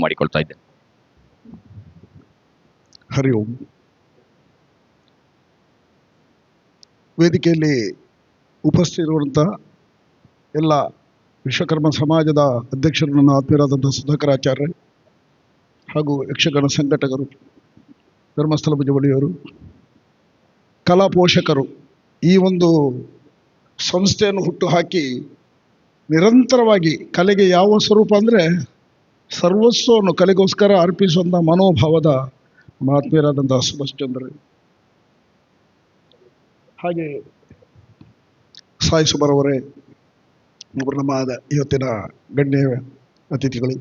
ಮಾಡಿಕೊಳ್ತಾ ಇದ್ದೇನೆ. ಹರಿ ಓಂ. ವೇದಿಕೆಯಲ್ಲಿ ಉಪಸ್ಥಿತಿರುವಂಥ ಎಲ್ಲ ವಿಶ್ವಕರ್ಮ ಸಮಾಜದ ಅಧ್ಯಕ್ಷರು ನನ್ನ ಆತ್ಮೀಯರಾದಂಥ ಸುಧಾಕರಾಚಾರ್ಯ ಹಾಗೂ ಯಕ್ಷಗಾನ ಸಂಘಟಕರು, ಧರ್ಮಸ್ಥಳ ಭುಜಬಳಿಯವರು ಕಲಾ ಪೋಷಕರು ಈ ಒಂದು ಸಂಸ್ಥೆಯನ್ನು ಹುಟ್ಟುಹಾಕಿ ನಿರಂತರವಾಗಿ ಕಲೆಗೆ ಯಾವ ಸ್ವರೂಪ ಅಂದರೆ ಸರ್ವಸ್ವವನ್ನು ಕಲೆಗೋಸ್ಕರ ಅರ್ಪಿಸುವಂಥ ಮನೋಭಾವದ ಮಹಾತ್ಮೀಯರಾದಂಥ ಸುಭಾಷ್ ಚಂದ್ರ ಹಾಗೆ ಸಾಯಿ ಸುಬ್ಬರವರೇ ನಮ್ಮ ಇವತ್ತಿನ ಗಣ್ಯ ಅತಿಥಿಗಳು.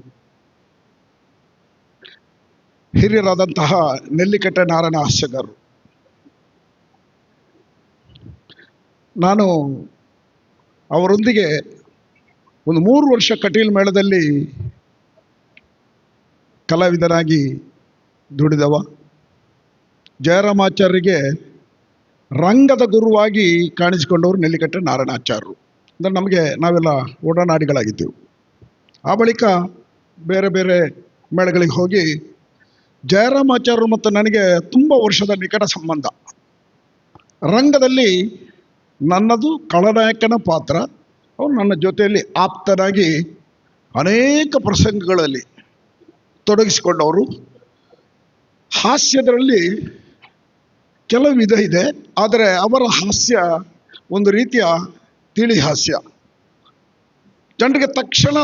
ಹಿರಿಯರಾದಂತಹ ನೆಲ್ಲಿಕಟ್ಟೆ ನಾರಾಯಣ ಹಾಸ್ಯಗಾರರು ನಾನು ಅವರೊಂದಿಗೆ ಒಂದು ಮೂರು ವರ್ಷ ಕಟೀಲ್ ಮೇಳದಲ್ಲಿ ಕಲಾವಿದನಾಗಿ ದುಡಿದವ. ಜಯರಾಮಾಚಾರ್ಯರಿಗೆ ರಂಗದ ಗುರುವಾಗಿ ಕಾಣಿಸಿಕೊಂಡವರು ನೆಲ್ಲಿಕಟ್ಟೆ ನಾರಾಯಣಾಚಾರ್ಯರು ಅಂದರೆ ನಮಗೆ ನಾವೆಲ್ಲ ಒಡನಾಡಿಗಳಾಗಿದ್ದೆವು ಆ ಬಳಿಕ ಬೇರೆ ಬೇರೆ ಮೇಳಗಳಿಗೆ ಹೋಗಿ ಜಯರಾಮಾಚಾರ್ಯರು ಮತ್ತು ನನಗೆ ತುಂಬ ವರ್ಷದ ನಿಕಟ ಸಂಬಂಧ. ರಂಗದಲ್ಲಿ ನನ್ನದು ಕಳನಾಯಕನ ಪಾತ್ರ. ಅವರು ನನ್ನ ಜೊತೆಯಲ್ಲಿ ಆಪ್ತನಾಗಿ ಅನೇಕ ಪ್ರಸಂಗಗಳಲ್ಲಿ ತೊಡಗಿಸಿಕೊಂಡವರು. ಹಾಸ್ಯದರಲ್ಲಿ ಕೆಲವು ವಿಧ ಇದೆ, ಆದರೆ ಅವರ ಹಾಸ್ಯ ಒಂದು ರೀತಿಯ ತಿಳಿ ಹಾಸ್ಯ. ಜನರಿಗೆ ತಕ್ಷಣ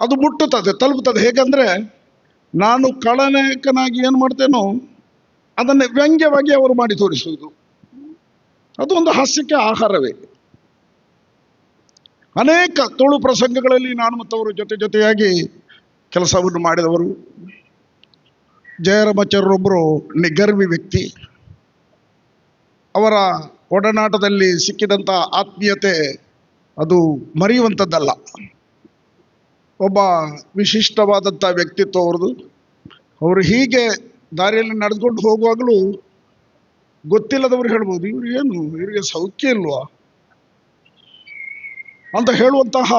ಅದು ಮುಟ್ಟುತ್ತದೆ, ತಲುಪುತ್ತದೆ. ಹೇಗಂದ್ರೆ, ನಾನು ಖಳನಾಯಕನಾಗಿ ಏನು ಮಾಡ್ತೇನೋ, ಅದನ್ನು ವ್ಯಂಗ್ಯವಾಗಿ ಅವರು ಮಾಡಿ ತೋರಿಸುವುದು. ಅದು ಒಂದು ಹಾಸ್ಯಕ್ಕೆ ಆಹಾರವೇ. ಅನೇಕ ತುಳು ಪ್ರಸಂಗಗಳಲ್ಲಿ ನಾನು ಮತ್ತು ಅವರು ಜೊತೆ ಜೊತೆಯಾಗಿ ಕೆಲಸವನ್ನು ಮಾಡಿದವರು ಜಯರಾಮಚರ್ರೊಬ್ಬರು ನಿಗರ್ವಿ ವ್ಯಕ್ತಿ. ಅವರ ಒಡನಾಟದಲ್ಲಿ ಸಿಕ್ಕಿದಂಥ ಆತ್ಮೀಯತೆ ಅದು ಮರೆಯುವಂಥದ್ದಲ್ಲ. ಒಬ್ಬ ವಿಶಿಷ್ಟವಾದಂಥ ವ್ಯಕ್ತಿತ್ವ ಅವ್ರದ್ದು ಅವರು ಹೀಗೆ ದಾರಿಯಲ್ಲಿ ನಡೆದುಕೊಂಡು ಹೋಗುವಾಗಲೂ ಗೊತ್ತಿಲ್ಲದವರು ಹೇಳ್ಬೋದು, ಇವ್ರು ಏನು, ಇವರಿಗೆ ಸೌಖ್ಯ ಇಲ್ವಾ? ಅಂತ ಹೇಳುವಂತಹ,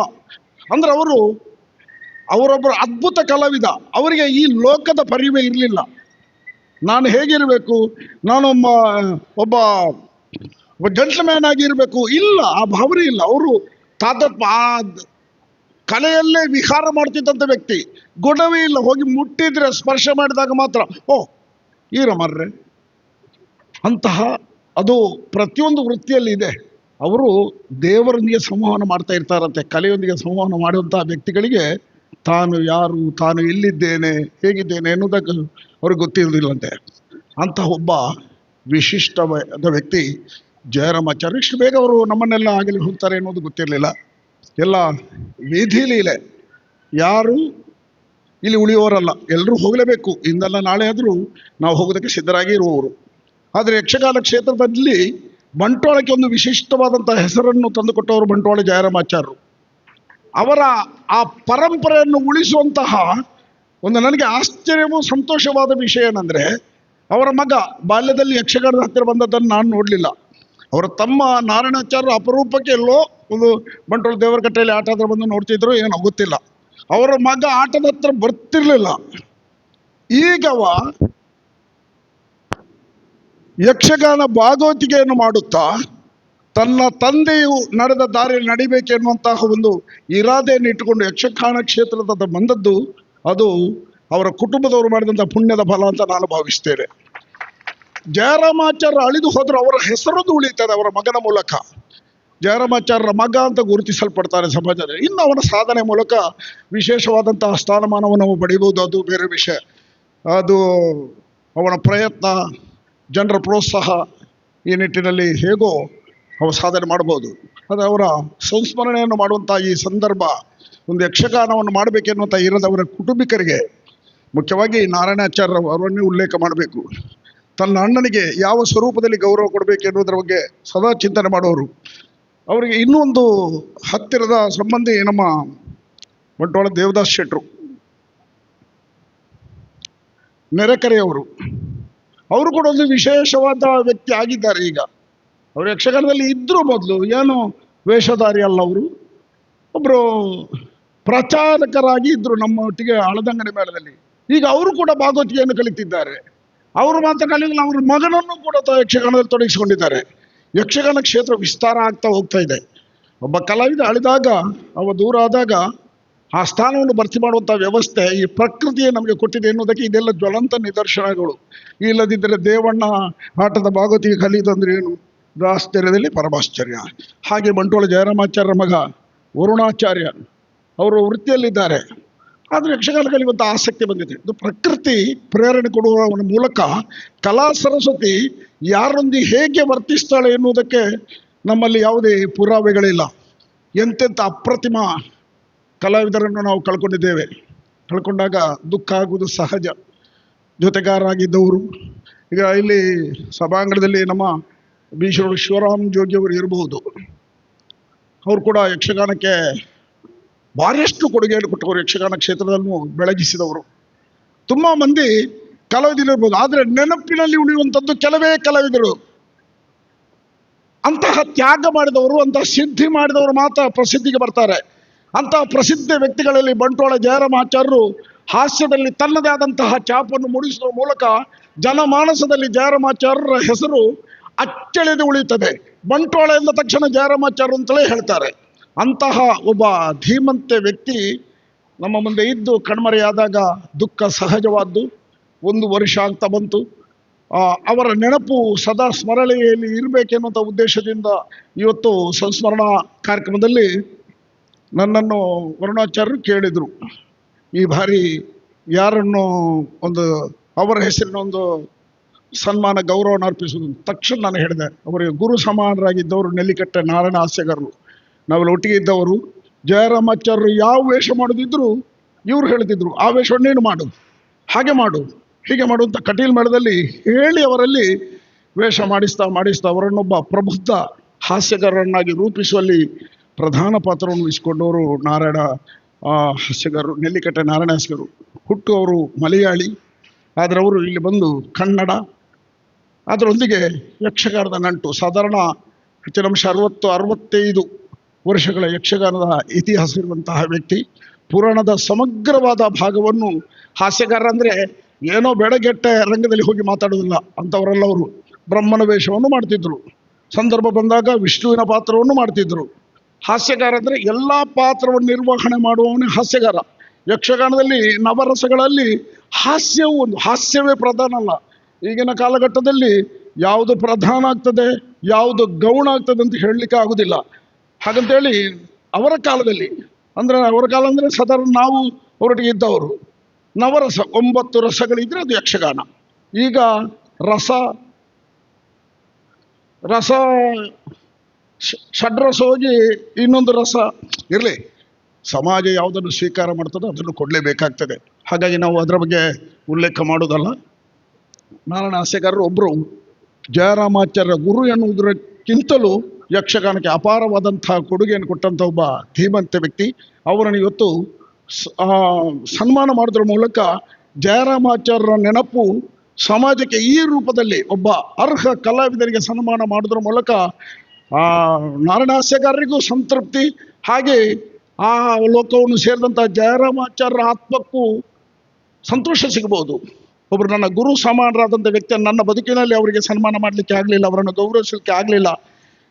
ಅಂದ್ರೆ ಅವರು ಅವರೊಬ್ಬರು ಅದ್ಭುತ ಕಲಾವಿದ. ಅವರಿಗೆ ಈ ಲೋಕದ ಪರಿವೇ ಇರಲಿಲ್ಲ. ನಾನು ಹೇಗಿರಬೇಕು? ನಾನೊಬ್ಬ ಒಬ್ಬ ಜಂಟ್ಲ್ಮ್ಯಾನ್ ಆಗಿರಬೇಕು. ಇಲ್ಲ, ಆ ಭಾವನೆ ಇಲ್ಲ. ಅವರು ತಾತತ್ವ ಆ ಕಲೆಯಲ್ಲೇ ವಿಹಾರ ಮಾಡ್ತಿದ್ದಂಥ ವ್ಯಕ್ತಿ. ಗುಣವೇ ಇಲ್ಲ. ಹೋಗಿ ಮುಟ್ಟಿದ್ರೆ ಸ್ಪರ್ಶ ಮಾಡಿದಾಗ ಮಾತ್ರ, ಓ ಈರ ಮರ್ರೆ ಅಂತಹ, ಅದು ಪ್ರತಿಯೊಂದು ವೃತ್ತಿಯಲ್ಲಿ ಇದೆ. ಅವರು ದೇವರೊಂದಿಗೆ ಸಂವಹನ ಮಾಡ್ತಾ ಇರ್ತಾರಂತೆ. ಕಲೆಯೊಂದಿಗೆ ಸಂವಹನ ಮಾಡುವಂತಹ ವ್ಯಕ್ತಿಗಳಿಗೆ ತಾನು ಯಾರು, ತಾನು ಎಲ್ಲಿದ್ದೇನೆ, ಹೇಗಿದ್ದೇನೆ ಎನ್ನುವುದಕ್ಕೆ ಅವ್ರಿಗೆ ಗೊತ್ತಿರೋದಿಲ್ಲಂತೆ ಅಂಥ ಒಬ್ಬ ವಿಶಿಷ್ಟವಾದ ವ್ಯಕ್ತಿ ಜಯರಾಮಾಚಾರ್ಯ ಇಷ್ಟು ಬೇಗ ಅವರು ನಮ್ಮನ್ನೆಲ್ಲ ಆಗಲಿ ಹೋಗ್ತಾರೆ ಅನ್ನೋದು ಗೊತ್ತಿರಲಿಲ್ಲ. ಎಲ್ಲ ವೀಧಿ ಲೀಲೆ ಯಾರು ಇಲ್ಲಿ ಉಳಿಯೋರಲ್ಲ ಎಲ್ಲರೂ ಹೋಗಲೇಬೇಕು. ಇಂದಲ್ಲ ನಾಳೆ ಆದರೂ ನಾವು ಹೋಗೋದಕ್ಕೆ ಸಿದ್ಧರಾಗಿ ಇರುವವರು. ಆದರೆ ಯಕ್ಷಗಾನ ಕ್ಷೇತ್ರದಲ್ಲಿ ಬಂಟ್ವಾಳಕ್ಕೆ ಒಂದು ವಿಶಿಷ್ಟವಾದಂಥ ಹೆಸರನ್ನು ತಂದುಕೊಟ್ಟವರು ಬಂಟ್ವಾಳ ಜಯರಾಮಾಚಾರ್ಯರು. ಅವರ ಆ ಪರಂಪರೆಯನ್ನು ಉಳಿಸುವಂತಹ ಒಂದು ನನಗೆ ಆಶ್ಚರ್ಯವೂ ಸಂತೋಷವಾದ ವಿಷಯ ಏನಂದರೆ, ಅವರ ಮಗ ಬಾಲ್ಯದಲ್ಲಿ ಯಕ್ಷಗಾನದ ಹತ್ತಿರ ಬಂದದ್ದನ್ನು ನಾನು ನೋಡಲಿಲ್ಲ. ಅವರ ತಮ್ಮ ನಾರಾಯಣಾಚಾರ್ಯ ಅಪರೂಪಕ್ಕೆ ಎಲ್ಲೋ ಒಂದು ಬಂಟೋಳ ದೇವರ ಕಟ್ಟೆಯಲ್ಲಿ ಆಟ ಹತ್ರ ಬಂದು ನೋಡ್ತಿದ್ರು, ಏನೋ ಗೊತ್ತಿಲ್ಲ. ಅವರ ಮಗ ಆಟದ ಹತ್ರ ಬರ್ತಿರ್ಲಿಲ್ಲ. ಈಗವ ಯಕ್ಷಗಾನ ಭಾಗವತಿಕೆಯನ್ನು ಮಾಡುತ್ತಾ ತನ್ನ ತಂದೆಯು ನಡೆದ ದಾರಿಯಲ್ಲಿ ನಡಿಬೇಕೆನ್ನುವಂತಹ ಒಂದು ಇರಾದೆಯನ್ನು ಇಟ್ಟುಕೊಂಡು ಯಕ್ಷಗಾನ ಕ್ಷೇತ್ರದ ಬಂದದ್ದು, ಅದು ಅವರ ಕುಟುಂಬದವರು ಮಾಡಿದಂಥ ಪುಣ್ಯದ ಫಲ ಅಂತ ನಾನು ಭಾವಿಸ್ತೇನೆ. ಜಯರಾಮಾಚಾರ್ಯ ಅಳಿದು ಹೋದ್ರೆ ಅವರ ಹೆಸರೊಂದು ಉಳಿತದೆ ಅವರ ಮಗನ ಮೂಲಕ. ಜಯರಾಮಾಚಾರ್ಯರ ಮಗ ಅಂತ ಗುರುತಿಸಲ್ಪಡ್ತಾರೆ ಸಮಾಜದಲ್ಲಿ. ಇನ್ನು ಅವನ ಸಾಧನೆ ಮೂಲಕ ವಿಶೇಷವಾದಂತಹ ಸ್ಥಾನಮಾನವನ್ನು ನಾವು ಪಡೆಯಬಹುದು. ಅದು ಬೇರೆ ವಿಷಯ. ಅದು ಅವನ ಪ್ರಯತ್ನ, ಜನರ ಪ್ರೋತ್ಸಾಹ ಈ ನಿಟ್ಟಿನಲ್ಲಿ ಹೇಗೋ ಅವ ಸಾಧನೆ ಮಾಡ್ಬೋದು ಅದು ಅವರ ಸಂಸ್ಮರಣೆಯನ್ನು ಮಾಡುವಂಥ ಈ ಸಂದರ್ಭ, ಒಂದು ಯಕ್ಷಗಾನವನ್ನು ಮಾಡಬೇಕೆನ್ನುವಂಥ ಇರದವರ ಕುಟುಂಬಿಕರಿಗೆ ಮುಖ್ಯವಾಗಿ ನಾರಾಯಣಾಚಾರ್ಯ ಅವರನ್ನೇ ಉಲ್ಲೇಖ ಮಾಡಬೇಕು. ತನ್ನ ಅಣ್ಣನಿಗೆ ಯಾವ ಸ್ವರೂಪದಲ್ಲಿ ಗೌರವ ಕೊಡಬೇಕು ಎನ್ನುವುದರ ಬಗ್ಗೆ ಸದಾ ಚಿಂತನೆ ಮಾಡೋರು ಅವರಿಗೆ ಇನ್ನೊಂದು ಹತ್ತಿರದ ಸಂಬಂಧಿ ನಮ್ಮ ಬಂಟ್ವಾಳ ದೇವದಾಸ್ ಶೆಟ್ರು. ನೆರೆಕರೆಯವರು. ಅವರು ಕೂಡ ಒಂದು ವಿಶೇಷವಾದ ವ್ಯಕ್ತಿ ಆಗಿದ್ದಾರೆ ಈಗ. ಅವರು ಯಕ್ಷಗಾನದಲ್ಲಿ ಇದ್ರು ಮೊದಲು ಏನು ವೇಷಧಾರಿ ಅಲ್ಲ ಅವರು. ಒಬ್ಬರು ಪ್ರಚಾರಕರಾಗಿ ಇದ್ದರು ನಮ್ಮ ಒಟ್ಟಿಗೆ ಹಳದಂಗಡಿ ಮೇಳದಲ್ಲಿ. ಈಗ ಅವರು ಕೂಡ ಭಾಗವತಿಕೆಯನ್ನು ಕಲಿತಿದ್ದಾರೆ. ಅವರು ಮಾತ್ರ ಕಲಿಯಲ್ಲ ಅವ್ರ ಮಗನನ್ನು ಕೂಡ ಯಕ್ಷಗಾನದಲ್ಲಿ ತೊಡಗಿಸಿಕೊಂಡಿದ್ದಾರೆ. ಯಕ್ಷಗಾನ ಕ್ಷೇತ್ರ ವಿಸ್ತಾರ ಆಗ್ತಾ ಹೋಗ್ತಾ ಇದೆ. ಒಬ್ಬ ಕಲಾವಿದ ಅಳಿದಾಗ ಅವ ದೂರ ಆದಾಗ ಆ ಸ್ಥಾನವನ್ನು ಭರ್ತಿ ಮಾಡುವಂಥ ವ್ಯವಸ್ಥೆ, ಈ ಪ್ರಕೃತಿಯೇ ನಮಗೆ ಕೊಟ್ಟಿದೆ ಎನ್ನುವುದಕ್ಕೆ ಇದೆಲ್ಲ ಜ್ವಲಂತ ನಿದರ್ಶನಗಳು. ಇಲ್ಲದಿದ್ದರೆ ದೇವಣ್ಣ ಆಟದ ಭಾಗವತಿಗೆ ಕಲಿಯೋದಂದ್ರೆ ಏನು? ಆಶ್ಚರ್ಯದಲ್ಲಿ ಪರಮಾಶ್ಚರ್ಯ. ಹಾಗೆ ಬಂಟೋಳ ಜಯರಾಮಾಚಾರ್ಯರ ಮಗ ವರುಣಾಚಾರ್ಯ, ಅವರು ವೃತ್ತಿಯಲ್ಲಿದ್ದಾರೆ. ಆದರೆ ಯಕ್ಷಗಾನ ಕಲಿಯುವಂಥ ಆಸಕ್ತಿ ಬಂದಿದೆ. ಇದು ಪ್ರಕೃತಿ ಪ್ರೇರಣೆ ಕೊಡುವ ಮೂಲಕ ಕಲಾ ಸರಸ್ವತಿ ಯಾರೊಂದಿಗೆ ಹೇಗೆ ವರ್ತಿಸ್ತಾಳೆ ಎನ್ನುವುದಕ್ಕೆ ನಮ್ಮಲ್ಲಿ ಯಾವುದೇ ಪುರಾವೆಗಳಿಲ್ಲ. ಎಂತೆಂಥ ಅಪ್ರತಿಮ ಕಲಾವಿದರನ್ನು ನಾವು ಕಳ್ಕೊಂಡಿದ್ದೇವೆ. ಕಳ್ಕೊಂಡಾಗ ದುಃಖ ಆಗುವುದು ಸಹಜ. ಜೊತೆಗಾರರಾಗಿದ್ದವರು. ಈಗ ಇಲ್ಲಿ ಸಭಾಂಗಣದಲ್ಲಿ ನಮ್ಮ ಭೀಶ್ವರ ಶಿವರಾಮ್ ಜೋಗಿಯವರು ಇರಬಹುದು. ಅವರು ಕೂಡ ಯಕ್ಷಗಾನಕ್ಕೆ ಭಾರಿಯಷ್ಟು ಕೊಡುಗೆಯನ್ನು ಕೊಟ್ಟವರು. ಯಕ್ಷಗಾನ ಕ್ಷೇತ್ರದಲ್ಲೂ ಬೆಳಗಿಸಿದವರು. ತುಂಬ ಮಂದಿ ಕಲಾವಿದರು ಇರ್ಬೋದು ಆದರೆ ನೆನಪಿನಲ್ಲಿ ಉಳಿಯುವಂಥದ್ದು ಕೆಲವೇ ಕಲಾವಿದರು. ಅಂತಹ ತ್ಯಾಗ ಮಾಡಿದವರು, ಅಂತಹ ಸಿದ್ಧಿ ಮಾಡಿದವರು ಮಾತ್ರ ಪ್ರಸಿದ್ಧಿಗೆ ಬರ್ತಾರೆ. ಅಂತಹ ಪ್ರಸಿದ್ಧ ವ್ಯಕ್ತಿಗಳಲ್ಲಿ ಬಂಟ್ವಾಳ ಜಯರಾಮಾಚಾರ್ಯರು ಹಾಸ್ಯದಲ್ಲಿ ತನ್ನದೇ ಆದಂತಹ ಛಾಪನ್ನು ಮೂಡಿಸುವ ಮೂಲಕ ಜನಮಾನಸದಲ್ಲಿ ಜಯರಾಮಾಚಾರ್ಯರ ಹೆಸರು ಅಚ್ಚಳಿದು ಉಳಿಯುತ್ತದೆ. ಬಂಟ್ವಾಳ ಎಂದ ತಕ್ಷಣ ಜಯರಾಮಾಚಾರ್ಯ ಅಂತಲೇ ಹೇಳ್ತಾರೆ. ಅಂತಹ ಒಬ್ಬ ಧೀಮಂತೆ ವ್ಯಕ್ತಿ ನಮ್ಮ ಮುಂದೆ ಇದ್ದು ಕಣ್ಮರೆಯಾದಾಗ ದುಃಖ ಸಹಜವಾದ್ದು. ಒಂದು ವರ್ಷ ಆಗ್ತಾ ಬಂತು. ಅವರ ನೆನಪು ಸದಾ ಸ್ಮರಣೆಯಲ್ಲಿ ಇರಬೇಕೆನ್ನುವಂಥ ಉದ್ದೇಶದಿಂದ ಇವತ್ತು ಸಂಸ್ಮರಣಾ ಕಾರ್ಯಕ್ರಮದಲ್ಲಿ ನನ್ನನ್ನು ವರುಣಾಚಾರ್ಯರು ಕೇಳಿದರು. ಈ ಬಾರಿ ಯಾರನ್ನು ಒಂದು, ಅವರ ಹೆಸರಿನ ಒಂದು ಸನ್ಮಾನ ಗೌರವನ ಅರ್ಪಿಸುವುದು ತಕ್ಷಣ ನಾನು ಹೇಳಿದೆ ಅವರಿಗೆ ಗುರು ಸಮಾನರಾಗಿದ್ದವರು ನೆಲ್ಲಿಕಟ್ಟೆ ನಾರಾಯಣ ಹಾಸ್ಯಗಾರರು. ನಾವೆಲ್ಲ ಒಟ್ಟಿಗೆ ಇದ್ದವರು, ಜಯರಾಮಾಚಾರ್ಯರು ಯಾವ ವೇಷ ಮಾಡೋದಿದ್ರು ಇವ್ರು ಹೇಳ್ತಿದ್ರು, ಆ ವೇಷವನ್ನೇನು ಮಾಡು, ಹಾಗೆ ಮಾಡು, ಹೀಗೆ ಮಾಡು ಅಂತ ಕಟೀಲ್ ಮೇಳದಲ್ಲಿ ಹೇಳಿ ಅವರಲ್ಲಿ ವೇಷ ಮಾಡಿಸ್ತಾ ಮಾಡಿಸ್ತಾ ಅವರನ್ನೊಬ್ಬ ಪ್ರಬುದ್ಧ ಹಾಸ್ಯಗಾರರನ್ನಾಗಿ ರೂಪಿಸುವಲ್ಲಿ ಪ್ರಧಾನ ಪಾತ್ರವನ್ನು ವಹಿಸಿಕೊಂಡವರು ನಾರಾಯಣ ಹಾಸ್ಯಗಾರರು, ನೆಲ್ಲಿಕಟ್ಟೆ ನಾರಾಯಣ ಹಾಸ್ಯಗಾರರು. ಹುಟ್ಟು ಅವರು ಮಲಯಾಳಿ, ಆದರೆ ಅವರು ಇಲ್ಲಿ ಬಂದು ಕನ್ನಡ ಅದರೊಂದಿಗೆ ಯಕ್ಷಗಾನದ ನಂಟು. ಸಾಧಾರಣ ಹೆಚ್ಚಿನಂಶ ಅರವತ್ತು, ಅರವತ್ತೈದು ವರ್ಷಗಳ ಯಕ್ಷಗಾನದ ಇತಿಹಾಸ ಇರುವಂತಹ ವ್ಯಕ್ತಿ, ಪುರಾಣದ ಸಮಗ್ರವಾದ ಭಾಗವನ್ನು ಹಾಸ್ಯಗಾರ ಅಂದರೆ ಏನೋ ಬೆಳಗೆಟ್ಟ ರಂಗದಲ್ಲಿ ಹೋಗಿ ಮಾತಾಡೋದಿಲ್ಲ ಅಂಥವರೆಲ್ಲ ಅವರು. ಬ್ರಹ್ಮನ ವೇಷವನ್ನು ಮಾಡ್ತಿದ್ರು. ಸಂದರ್ಭ ಬಂದಾಗ ವಿಷ್ಣುವಿನ ಪಾತ್ರವನ್ನು ಮಾಡ್ತಿದ್ರು. ಹಾಸ್ಯಗಾರ ಅಂದರೆ ಎಲ್ಲ ಪಾತ್ರವನ್ನು ನಿರ್ವಹಣೆ ಮಾಡುವವನೇ ಹಾಸ್ಯಗಾರ. ಯಕ್ಷಗಾನದಲ್ಲಿ ನವರಸಗಳಲ್ಲಿ ಹಾಸ್ಯವು ಒಂದು, ಹಾಸ್ಯವೇ ಪ್ರಧಾನ ಅಲ್ಲ. ಈಗಿನ ಕಾಲಘಟ್ಟದಲ್ಲಿ ಯಾವುದು ಪ್ರಧಾನ ಆಗ್ತದೆ, ಯಾವುದು ಗೌಣ ಆಗ್ತದೆ ಅಂತ ಹೇಳಲಿಕ್ಕೆ ಆಗುದಿಲ್ಲ. ಹಾಗಂತೇಳಿ ಅವರ ಕಾಲದಲ್ಲಿ, ಅಂದರೆ ಅವರ ಕಾಲ ಅಂದರೆ ಸಾಧಾರಣ ನಾವು ಅವರೊಟ್ಟಿಗೆ ಇದ್ದವರು, ನವರಸ, ಒಂಬತ್ತು ರಸಗಳಿದ್ರೆ ಅದು ಯಕ್ಷಗಾನ. ಈಗ ರಸ ರಸ ಷಡ್ರಸ ಹೋಗಿ ಇನ್ನೊಂದು ರಸ ಇರಲಿ. ಸಮಾಜ ಯಾವುದನ್ನು ಸ್ವೀಕಾರ ಮಾಡ್ತದೋ ಅದನ್ನು ಕೊಡಲೇಬೇಕಾಗ್ತದೆ. ಹಾಗಾಗಿ ನಾವು ಅದರ ಬಗ್ಗೆ ಉಲ್ಲೇಖ ಮಾಡೋದಲ್ಲ. ನಾರಾಯಣ ಹಾಸ್ಯಗಾರರು ಒಬ್ಬರು ಜಯರಾಮಾಚಾರ್ಯ ಗುರು ಎನ್ನುವುದಕ್ಕಿಂತಲೂ ಯಕ್ಷಗಾನಕ್ಕೆ ಅಪಾರವಾದಂತಹ ಕೊಡುಗೆಯನ್ನು ಕೊಟ್ಟಂಥ ಒಬ್ಬ ಧೀಮಂತ ವ್ಯಕ್ತಿ. ಅವರನ್ನು ಇವತ್ತು ಸನ್ಮಾನ ಮಾಡೋದ್ರ ಮೂಲಕ ಜಯರಾಮಾಚಾರ್ಯರ ನೆನಪು ಸಮಾಜಕ್ಕೆ ಈ ರೂಪದಲ್ಲಿ ಒಬ್ಬ ಅರ್ಹ ಕಲಾವಿದರಿಗೆ ಸನ್ಮಾನ ಮಾಡೋದ್ರ ಮೂಲಕ, ಆ ನಾರಾಯಣ ಹಾಸ್ಯಗಾರರಿಗೂ ಸಂತೃಪ್ತಿ. ಹಾಗೆ ಆ ಲೋಕವನ್ನು ಸೇರಿದಂಥ ಜಯರಾಮಾಚಾರ್ಯರ ಆತ್ಮಕ್ಕೂ ಸಂತೋಷ ಸಿಗಬಹುದು. ಒಬ್ಬರು ನನ್ನ ಗುರು ಸಮಾನರಾದಂಥ ವ್ಯಕ್ತಿಯನ್ನು ನನ್ನ ಬದುಕಿನಲ್ಲಿ ಅವರಿಗೆ ಸನ್ಮಾನ ಮಾಡಲಿಕ್ಕೆ ಆಗಲಿಲ್ಲ, ಅವರನ್ನು ಗೌರವಿಸಲಿಕ್ಕೆ ಆಗಲಿಲ್ಲ.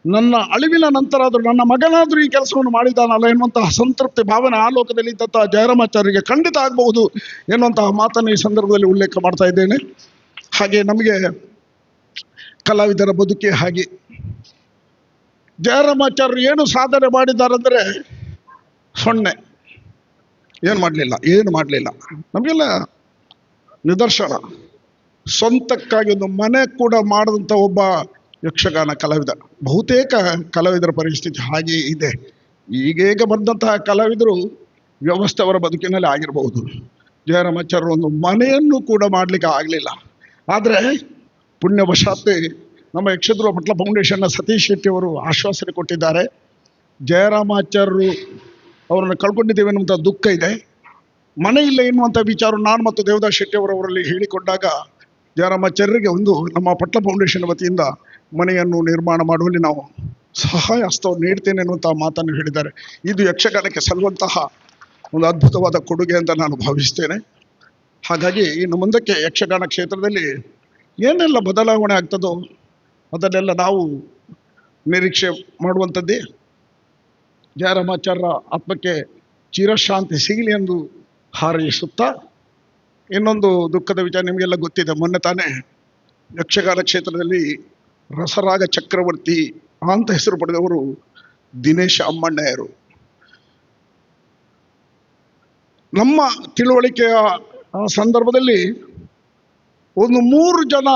ನನ್ನ ಅಳಿವಿನ ನಂತರ ಆದರೂ ನನ್ನ ಮಗನಾದರೂ ಈ ಕೆಲಸವನ್ನು ಮಾಡಿದ್ದಾನಲ್ಲ ಎನ್ನುವಂತಹ ಸಂತೃಪ್ತಿ, ಭಾವನೆ ಆ ಲೋಕದಲ್ಲಿ ಇದ್ದಂತಹ ಜಯರಾಮಾಚಾರ್ಯರಿಗೆ ಖಂಡಿತ ಆಗಬಹುದು ಎನ್ನುವಂತಹ ಮಾತನ್ನು ಈ ಸಂದರ್ಭದಲ್ಲಿ ಉಲ್ಲೇಖ ಮಾಡ್ತಾ ಇದ್ದೇನೆ. ಹಾಗೆ ನಮಗೆ ಕಲಾವಿದರ ಬದುಕೆ ಹಾಗೆ. ಜಯರಾಮಾಚಾರ್ಯರು ಏನು ಸಾಧನೆ ಮಾಡಿದ್ದಾರೆಂದರೆ ಸೊನ್ನೆ. ಏನು ಮಾಡಲಿಲ್ಲ ಏನು ಮಾಡಲಿಲ್ಲ. ನಮಗೆಲ್ಲ ನಿದರ್ಶನ. ಸ್ವಂತಕ್ಕಾಗಿ ಒಂದು ಮನೆ ಕೂಡ ಮಾಡಿದಂಥ ಒಬ್ಬ ಯಕ್ಷಗಾನ ಕಲಾವಿದ. ಬಹುತೇಕ ಕಲಾವಿದರ ಪರಿಸ್ಥಿತಿ ಹಾಗೆ ಇದೆ. ಈಗೀಗ ಬಂದಂತಹ ಕಲಾವಿದರು ವ್ಯವಸ್ಥೆ ಅವರ ಬದುಕಿನಲ್ಲಿ ಆಗಿರಬಹುದು ಜಯರಾಮಾಚಾರ್ಯರು ಒಂದು ಮನೆಯನ್ನು ಕೂಡ ಮಾಡಲಿಕ್ಕೆ ಆಗಲಿಲ್ಲ. ಆದರೆ ಪುಣ್ಯವಶಾತ್ ನಮ್ಮ ಯಕ್ಷಧ್ರುವ ಪಟ್ಲ ಫೌಂಡೇಶನ್ನ ಸತೀಶ್ ಶೆಟ್ಟಿ ಅವರು ಆಶ್ವಾಸನೆ ಕೊಟ್ಟಿದ್ದಾರೆ. ಜಯರಾಮಾಚಾರ್ಯರು ಅವರನ್ನು ಕಳ್ಕೊಂಡಿದ್ದೇವೆ ಅನ್ನುವಂಥ ದುಃಖ ಇದೆ. ಮನೆ ಇಲ್ಲ ಎನ್ನುವಂಥ ವಿಚಾರ ನಾನು ಮತ್ತು ದೇವದಾಸ್ ಶೆಟ್ಟಿ ಅವರವರಲ್ಲಿ ಹೇಳಿಕೊಂಡಾಗ ಜಯರಾಮಾಚಾರ್ಯರಿಗೆ ಒಂದು ನಮ್ಮ ಪಟ್ಲ ಫೌಂಡೇಶನ್ ವತಿಯಿಂದ ಮನೆಯನ್ನು ನಿರ್ಮಾಣ ಮಾಡುವಲ್ಲಿ ನಾವು ಸಹಾಯ ಹಸ್ತವನ್ನು ನೀಡ್ತೇನೆ ಎನ್ನುವಂಥ ಮಾತನ್ನು ಹೇಳಿದ್ದಾರೆ. ಇದು ಯಕ್ಷಗಾನಕ್ಕೆ ಸಲ್ಲುವಂತಹ ಒಂದು ಅದ್ಭುತವಾದ ಕೊಡುಗೆ ಅಂತ ನಾನು ಭಾವಿಸ್ತೇನೆ. ಹಾಗಾಗಿ ಇನ್ನು ಮುಂದಕ್ಕೆ ಯಕ್ಷಗಾನ ಕ್ಷೇತ್ರದಲ್ಲಿ ಏನೆಲ್ಲ ಬದಲಾವಣೆ ಆಗ್ತದೋ ಅದನ್ನೆಲ್ಲ ನಾವು ನಿರೀಕ್ಷೆ ಮಾಡುವಂಥದ್ದೇ ಜಯರಾಮಾಚಾರ್ಯ ಆತ್ಮಕ್ಕೆ ಚಿರಶಾಂತಿ ಸಿಗಲಿ ಎಂದು ಹಾರೈಸುತ್ತಾ? ಇನ್ನೊಂದು ದುಃಖದ ವಿಚಾರ ನಿಮಗೆಲ್ಲ ಗೊತ್ತಿದೆ. ಮೊನ್ನೆ ತಾನೇ ಯಕ್ಷಗಾನ ಕ್ಷೇತ್ರದಲ್ಲಿ ರಸರಾಗ ಚಕ್ರವರ್ತಿ ಅಂತ ಹೆಸರು ಪಡೆದವರು ದಿನೇಶ್ ಅಮ್ಮಣ್ಣಯ್ಯರು. ನಮ್ಮ ತಿಳುವಳಿಕೆಯ ಸಂದರ್ಭದಲ್ಲಿ ಒಂದು ಮೂರು ಜನ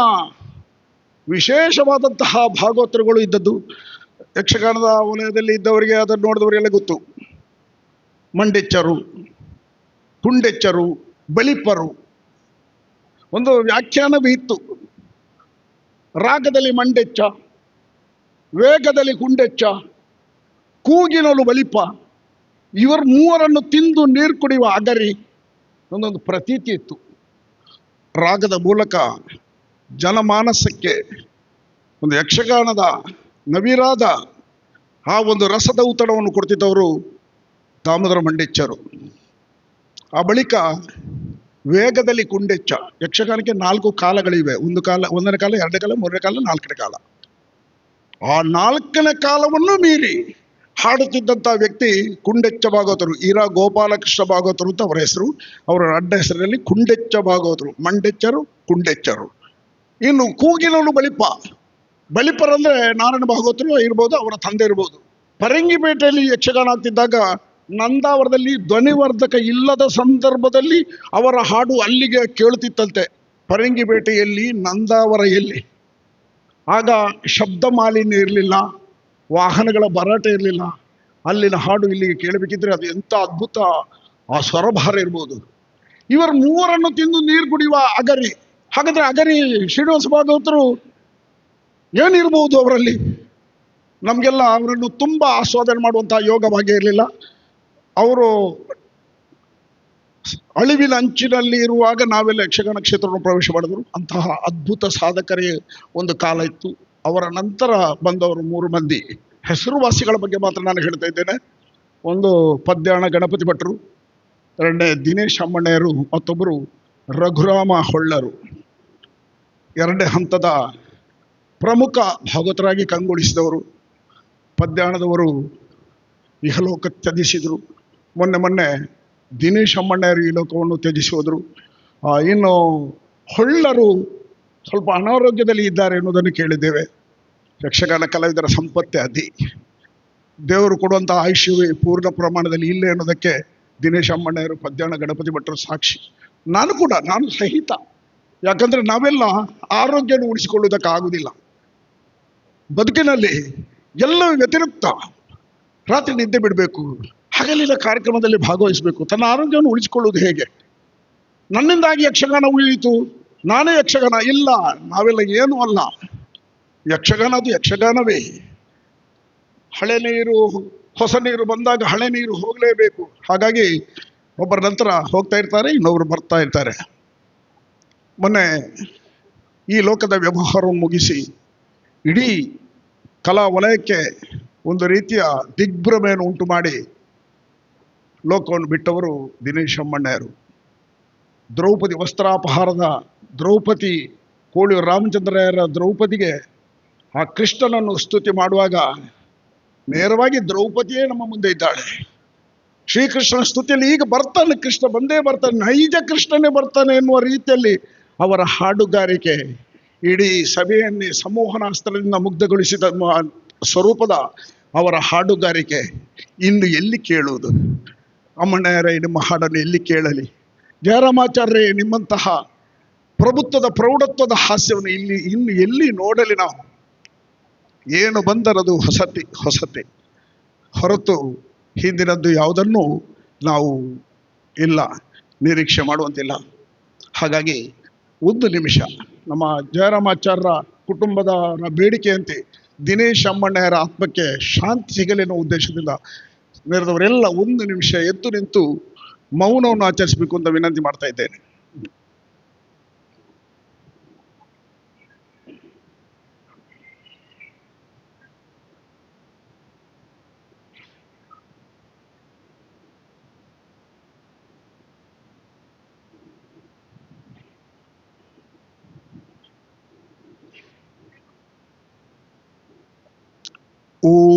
ವಿಶೇಷವಾದಂತಹ ಭಾಗವತರುಗಳು ಇದ್ದದ್ದು. ಯಕ್ಷಗಾನದ ವಲಯದಲ್ಲಿ ಇದ್ದವರಿಗೆ ಅದನ್ನು ನೋಡಿದವರಿಗೆಲ್ಲ ಗೊತ್ತು. ಮಂಡೆಚ್ಚರು. ಹುಂಡೆಚ್ಚರು, ಬಲಿಪರು. ಒಂದು ವ್ಯಾಖ್ಯಾನವೇ ಇತ್ತು. ರಾಗದಲ್ಲಿ ಮಂಡೆಚ್ಚ, ವೇಗದಲ್ಲಿ ಕುಂಡೆಚ್ಚ ಕೂಗಿನಲು ಬಲಿಪ, ಇವರು ಮೂವರನ್ನು ತಿಂದು ನೀರು ಕುಡಿಯುವ ಅಗರಿ ಒಂದೊಂದು ಪ್ರತೀತಿ ಇತ್ತು. ರಾಗದ ಮೂಲಕ ಜನಮಾನಸಕ್ಕೆ ಒಂದು ಯಕ್ಷಗಾನದ ನವಿರಾದ ಆ ಒಂದು ರಸದ ಉತ್ತಡವನ್ನು ಕೊಡ್ತಿದ್ದವರು ದಾಮೋದರ ಮಂಡೆಚ್ಚರು. ಆ ಬಳಿಕ ವೇಗದಲ್ಲಿ ಕುಂಡೆಚ್ಚ. ಯಕ್ಷಗಾನಕ್ಕೆ ನಾಲ್ಕು ಕಾಲಗಳಿವೆ. ಒಂದು ಕಾಲ, ಒಂದನೇ ಕಾಲ, ಎರಡನೇ ಕಾಲ, ಮೂರನೇ ಕಾಲ, ನಾಲ್ಕನೇ ಕಾಲ. ಆ ನಾಲ್ಕನೇ ಕಾಲವನ್ನು ಮೀರಿ ಹಾಡುತ್ತಿದ್ದಂಥ ವ್ಯಕ್ತಿ ಕುಂಡೆಚ್ಚ ಭಾಗವತರು ಈರಾ ಗೋಪಾಲಕೃಷ್ಣ ಭಾಗವತರು ಅಂತ ಅವರ ಹೆಸರು. ಅವರ ಅಡ್ಡ ಹೆಸರಿನಲ್ಲಿ ಕುಂಡೆಚ್ಚ ಭಾಗವತರು. ಮಂಡೆಚ್ಚರು, ಕುಂಡೆಚ್ಚರು. ಇನ್ನು ಕೂಗಿನಲು ಬಲಿಪ. ಬಲಿಪರಂದ್ರೆ ನಾರಾಯಣ ಭಾಗವತರು ಇರ್ಬೋದು, ಅವರ ತಂದೆ ಇರ್ಬೋದು. ಪರಂಗಿಪೇಟೆಯಲ್ಲಿ ಯಕ್ಷಗಾನ ಆಗ್ತಿದ್ದಾಗ ನಂದಾವರದಲ್ಲಿ ಧ್ವನಿವರ್ಧಕ ಇಲ್ಲದ ಸಂದರ್ಭದಲ್ಲಿ ಅವರ ಹಾಡು ಅಲ್ಲಿಗೆ ಕೇಳುತ್ತಿತ್ತಂತೆ. ಪರಂಗಿಪೇಟೆಯಲ್ಲಿ ನಂದಾವರ ಎಲ್ಲಿ ಆಗ ಶಬ್ದ ಮಾಲಿನ್ಯ ಇರಲಿಲ್ಲ, ವಾಹನಗಳ ಭರಾಟೆ ಇರಲಿಲ್ಲ. ಅಲ್ಲಿನ ಹಾಡು ಇಲ್ಲಿಗೆ ಕೇಳಬೇಕಿದ್ರೆ ಅದು ಎಂಥ ಅದ್ಭುತ, ಆ ಸ್ವರಭಾರ ಇರ್ಬೋದು. ಇವರು ಮೂವರನ್ನು ತಿಂದು ನೀರು ಕುಡಿಯುವ ಅಗರಿ. ಹಾಗಾದ್ರೆ ಅಗರಿ ಶ್ರೀನಿವಾಸ ಭಾಗವತರು ಏನಿರ್ಬೋದು ಅವರಲ್ಲಿ? ನಮಗೆಲ್ಲ ಅವರನ್ನು ತುಂಬ ಆಸ್ವಾದನೆ ಮಾಡುವಂಥ ಯೋಗವಾಗಿ ಇರಲಿಲ್ಲ. ಅವರು ಅಳಿವಿನ ಅಂಚಿನಲ್ಲಿ ಇರುವಾಗ ನಾವೆಲ್ಲ ಯಕ್ಷಗಾನ ಕ್ಷೇತ್ರವನ್ನು ಪ್ರವೇಶ ಮಾಡಿದರು. ಅಂತಹ ಅದ್ಭುತ ಸಾಧಕರೇ ಒಂದು ಕಾಲ ಇತ್ತು. ಅವರ ನಂತರ ಬಂದವರು ಮೂರು ಮಂದಿ. ಹೆಸರುವಾಸಿಗಳ ಬಗ್ಗೆ ಮಾತ್ರ ನಾನು ಹೇಳ್ತಾ ಇದ್ದೇನೆ. ಒಂದು ಪದ್ಯಾಣ ಗಣಪತಿ ಭಟ್ರು, ಎರಡನೇ ದಿನೇಶ್ ಅಮ್ಮಣ್ಣಯ್ಯರು, ಮತ್ತೊಬ್ಬರು ರಘುರಾಮ ಹೊಳ್ಳರು. ಎರಡನೇ ಹಂತದ ಪ್ರಮುಖ ಭಾಗವತರಾಗಿ ಕಂಗೊಳಿಸಿದವರು. ಪದ್ಯಾಣದವರು ಇಹಲೋಕ ತ್ಯಜಿಸಿದರು. ಮೊನ್ನೆ ಮೊನ್ನೆ ದಿನೇಶ್ ಅಮ್ಮಣ್ಣಯ್ಯರು ಈ ಲೋಕವನ್ನು ತ್ಯಜಿಸಿ ಹೋದರು ಇನ್ನು ಹೊಳ್ಳರು ಸ್ವಲ್ಪ ಅನಾರೋಗ್ಯದಲ್ಲಿ ಇದ್ದಾರೆ ಎನ್ನುವುದನ್ನು ಕೇಳಿದ್ದೇವೆ. ಯಕ್ಷಗಾನ ಕಲಾವಿದರ ಸಂಪತ್ತೆ ಅದಿ ದೇವರು ಕೊಡುವಂಥ ಆಯುಷ್ಯವೇ ಪೂರ್ಣ ಪ್ರಮಾಣದಲ್ಲಿ ಇಲ್ಲ ಎನ್ನುವುದಕ್ಕೆ ದಿನೇಶ್ ಅಮ್ಮಣ್ಣಯ್ಯರು ಪದ್ಯಾಣ ಗಣಪತಿ ಭಟ್ಟರು ಸಾಕ್ಷಿ. ನಾನು ಕೂಡ, ನಾನು ಸಹಿತ. ಯಾಕಂದರೆ ನಾವೆಲ್ಲ ಆರೋಗ್ಯವನ್ನು ಉಳಿಸಿಕೊಳ್ಳುವುದಕ್ಕೆ ಆಗುವುದಿಲ್ಲ ಬದುಕಿನಲ್ಲಿ ಎಲ್ಲವೂ ವ್ಯತಿರಿಕ್ತ. ರಾತ್ರಿ ನಿದ್ದೆ ಬಿಡಬೇಕು. ಹಗಲಿನ ಕಾರ್ಯಕ್ರಮದಲ್ಲಿ ಭಾಗವಹಿಸಬೇಕು. ತನ್ನ ಆರೋಗ್ಯವನ್ನು ಉಳಿಸಿಕೊಳ್ಳುವುದು ಹೇಗೆ? ನನ್ನಿಂದಾಗಿ ಯಕ್ಷಗಾನ ಉಳಿಯಿತು. ನಾನೇ ಯಕ್ಷಗಾನ? ಇಲ್ಲ, ನಾವೆಲ್ಲ ಏನೂ ಅಲ್ಲ. ಯಕ್ಷಗಾನ ಅದು ಯಕ್ಷಗಾನವೇ. ಹಳೆ ನೀರು, ಹೊಸ ನೀರು ಬಂದಾಗ ಹಳೆ ನೀರು ಹೋಗಲೇಬೇಕು. ಹಾಗಾಗಿ ಒಬ್ಬರ ನಂತರ ಹೋಗ್ತಾ ಇರ್ತಾರೆ, ಇನ್ನೊಬ್ರು ಬರ್ತಾ ಇರ್ತಾರೆ. ಮೊನ್ನೆ ಈ ಲೋಕದ ವ್ಯವಹಾರವನ್ನು ಮುಗಿಸಿ ಇಡೀ ಕಲಾ ವಲಯಕ್ಕೆ ಒಂದು ರೀತಿಯ ದಿಗ್ಭ್ರಮೆಯನ್ನು ಉಂಟು ಮಾಡಿ ಲೋಕವನ್ನು ಬಿಟ್ಟವರು ದಿನೇಶ್ ಅಮ್ಮಣ್ಣಯ್ಯರು. ದ್ರೌಪದಿ ವಸ್ತ್ರಾಪಹಾರದ ದ್ರೌಪದಿ, ಕೋಳಿ ರಾಮಚಂದ್ರಯ್ಯರ ದ್ರೌಪದಿಗೆ ಆ ಕೃಷ್ಣನನ್ನು ಸ್ತುತಿ ಮಾಡುವಾಗ ನೇರವಾಗಿ ದ್ರೌಪದಿಯೇ ನಮ್ಮ ಮುಂದೆ ಇದ್ದಾಳೆ. ಶ್ರೀಕೃಷ್ಣನ ಸ್ತುತಿಯಲ್ಲಿ ಈಗ ಬರ್ತಾನೆ, ಕೃಷ್ಣ ಬಂದೇ ಬರ್ತಾನೆ, ನೈಜ ಕೃಷ್ಣನೇ ಬರ್ತಾನೆ ಎನ್ನುವ ರೀತಿಯಲ್ಲಿ ಅವರ ಹಾಡುಗಾರಿಕೆ ಇಡೀ ಸಭೆಯನ್ನೇ ಸಮೋಹನಾಸ್ತ್ರದಿಂದ ಮುಗ್ಧಗೊಳಿಸಿದ ಸ್ವರೂಪದ ಅವರ ಹಾಡುಗಾರಿಕೆ ಇನ್ನು ಎಲ್ಲಿ ಕೇಳುವುದು? ಅಮ್ಮಣ್ಣಯ್ಯರೇ ನಿಮ್ಮ ಹಾಡನ್ನು ಎಲ್ಲಿ ಕೇಳಲಿ. ಜಯರಾಮಾಚಾರ್ಯ ನಿಮ್ಮಂತಹ ಪ್ರಭುತ್ವದ, ಪ್ರೌಢತ್ವದ ಹಾಸ್ಯವನ್ನು ಇಲ್ಲಿ, ಇನ್ನು ಎಲ್ಲಿ ನೋಡಲಿ ನಾವು? ಏನು ಬಂದರದು ಹೊಸತಿ, ಹೊಸತೆ. ಹೊರತು ಹಿಂದಿನದ್ದು ಯಾವುದನ್ನು ನಾವು ಇಲ್ಲ, ನಿರೀಕ್ಷೆ ಮಾಡುವಂತಿಲ್ಲ. ಹಾಗಾಗಿ ಒಂದು ನಿಮಿಷ, ನಮ್ಮ ಜಯರಾಮಾಚಾರ್ಯರ ಕುಟುಂಬದ ಬೇಡಿಕೆಯಂತೆ ದಿನೇಶ್ ಅಮ್ಮಣ್ಣಯ್ಯರ ಆತ್ಮಕ್ಕೆ ಶಾಂತಿ ಸಿಗಲಿ ಅನ್ನೋ ಉದ್ದೇಶದಿಂದ ನೆರೆದವರೆಲ್ಲ ಒಂದು ನಿಮಿಷ ಎದ್ದು ನಿಂತು ಮೌನವನ್ನು ಆಚರಿಸಬೇಕು ಅಂತ ವಿನಂತಿ ಮಾಡ್ತಾ ಇದ್ದೇನೆ.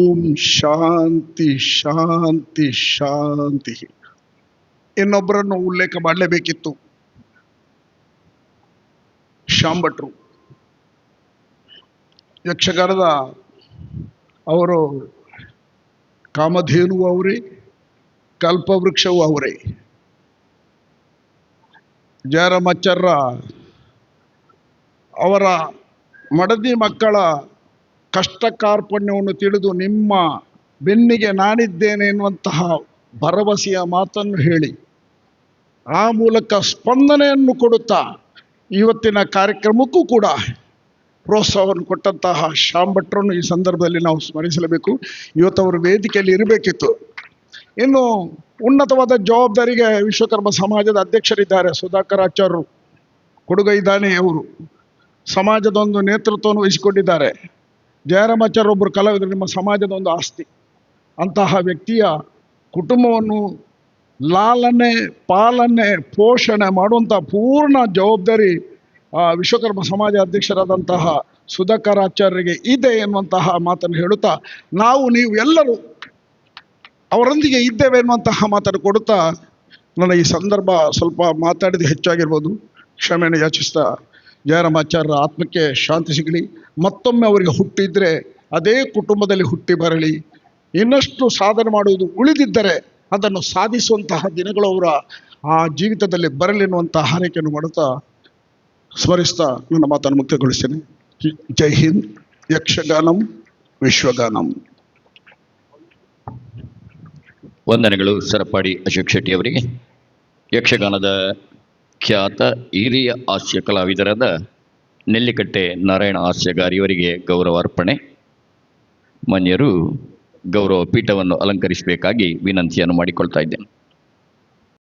ಓಂ ಶಾಂತಿ ಶಾಂತಿ ಶಾಂತಿ. ಇನ್ನೊಬ್ಬರನ್ನು ಉಲ್ಲೇಖ ಮಾಡಲೇಬೇಕಿತ್ತು. ಶಾಂಭಟ್ರು. ಯಕ್ಷಗಾನದ ಅವರು ಕಾಮಧೇನು ಅವರೇ, ಕಲ್ಪವೃಕ್ಷವು ಅವರೇ. ಜಯರಾಮಚ್ಚರ್ರ ಅವರ ಮಡದಿ ಮಕ್ಕಳ ಕಷ್ಟ ಕಾರ್ಪಣ್ಯವನ್ನು ತಿಳಿದು ನಿಮ್ಮ ಬೆನ್ನಿಗೆ ನಾನಿದ್ದೇನೆ ಎನ್ನುವಂತಹ ಭರವಸೆಯ ಮಾತನ್ನು ಹೇಳಿ, ಆ ಮೂಲಕ ಸ್ಪಂದನೆಯನ್ನು ಕೊಡುತ್ತಾ ಇವತ್ತಿನ ಕಾರ್ಯಕ್ರಮಕ್ಕೂ ಕೂಡ ಪ್ರೋತ್ಸಾಹವನ್ನು ಕೊಟ್ಟಂತಹ ಶ್ಯಾಮ್ ಭಟ್ರನ್ನು ಈ ಸಂದರ್ಭದಲ್ಲಿ ನಾವು ಸ್ಮರಿಸಲೇಬೇಕು. ಇವತ್ತು ಅವರು ವೇದಿಕೆಯಲ್ಲಿ ಇರಬೇಕಿತ್ತು. ಇನ್ನು ಉನ್ನತವಾದ ಜವಾಬ್ದಾರಿಗೆ ವಿಶ್ವಕರ್ಮ ಸಮಾಜದ ಅಧ್ಯಕ್ಷರಿದ್ದಾರೆ ಸುಧಾಕರ್ ಆಚಾರ್ಯರು ಕೊಡುಗೈದಾನೆ ಅವರು. ಸಮಾಜದ ಒಂದು ನೇತೃತ್ವವನ್ನು ವಹಿಸಿಕೊಂಡಿದ್ದಾರೆ. ಜಯರಾಮಾಚಾರ್ಯ ಒಬ್ಬರು ಕಲಾವಿದರು ನಿಮ್ಮ ಸಮಾಜದ ಒಂದು ಆಸ್ತಿ. ಅಂತಹ ವ್ಯಕ್ತಿಯ ಕುಟುಂಬವನ್ನು ಲಾಲನೆ, ಪಾಲನೆ, ಪೋಷಣೆ ಮಾಡುವಂಥ ಪೂರ್ಣ ಜವಾಬ್ದಾರಿ ವಿಶ್ವಕರ್ಮ ಸಮಾಜ ಅಧ್ಯಕ್ಷರಾದಂತಹ ಸುಧಾಕರ್ ಆಚಾರ್ಯರಿಗೆ ಇದೆ ಎನ್ನುವಂತಹ ಮಾತನ್ನು ಹೇಳುತ್ತಾ, ನಾವು ನೀವು ಎಲ್ಲರೂ ಅವರೊಂದಿಗೆ ಇದ್ದೇವೆ ಎನ್ನುವಂತಹ ಮಾತನ್ನು ಕೊಡುತ್ತಾ, ನನ್ನ ಈ ಸಂದರ್ಭ ಸ್ವಲ್ಪ ಮಾತಾಡಿದ ಹೆಚ್ಚಾಗಿರ್ಬೋದು. ಕ್ಷಮೆಯನ್ನು ಯಾಚಿಸ್ತಾ ಜಯರಾಮಾಚಾರ್ಯರ ಆತ್ಮಕ್ಕೆ ಶಾಂತಿ ಸಿಗಲಿ. ಮತ್ತೊಮ್ಮೆ ಅವರಿಗೆ ಹುಟ್ಟಿದ್ರೆ ಅದೇ ಕುಟುಂಬದಲ್ಲಿ ಹುಟ್ಟಿ ಬರಲಿ. ಇನ್ನಷ್ಟು ಸಾಧನೆ ಮಾಡುವುದು ಉಳಿದಿದ್ದರೆ ಅದನ್ನು ಸಾಧಿಸುವಂತಹ ದಿನಗಳು ಅವರ ಆ ಜೀವಿತದಲ್ಲಿ ಬರಲಿ ಎನ್ನುವಂತಹ ಹಾರೈಕೆಯನ್ನು ಮಾಡುತ್ತಾ ಸ್ಮರಿಸ್ತಾ ನನ್ನ ಮಾತನ್ನು ಮುಕ್ತಗೊಳಿಸ್ತೇನೆ. ಜೈ ಹಿಂದ್, ಯಕ್ಷಗಾನಂ, ವಿಶ್ವಗಾನಂ. ವಂದನೆಗಳು ಸರಪಾಡಿ ಅಶೋಕ್ ಶೆಟ್ಟಿ ಅವರಿಗೆ. ಯಕ್ಷಗಾನದ ಖ್ಯಾತ ಹಿರಿಯ ಹಾಸ್ಯ ಕಲಾವಿದರಾದ ನೆಲ್ಲಿಕಟ್ಟೆ ನಾರಾಯಣ ಹಾಸ್ಯಗಾರಿಯವರಿಗೆ ಗೌರವ ಅರ್ಪಣೆ. ಮಾನ್ಯರು, ಗೌರವ ಪೀಠವನ್ನು ಅಲಂಕರಿಸಬೇಕಾಗಿ ವಿನಂತಿಯನ್ನು ಮಾಡಿಕೊಳ್ತಾ ಇದ್ದೇನೆ.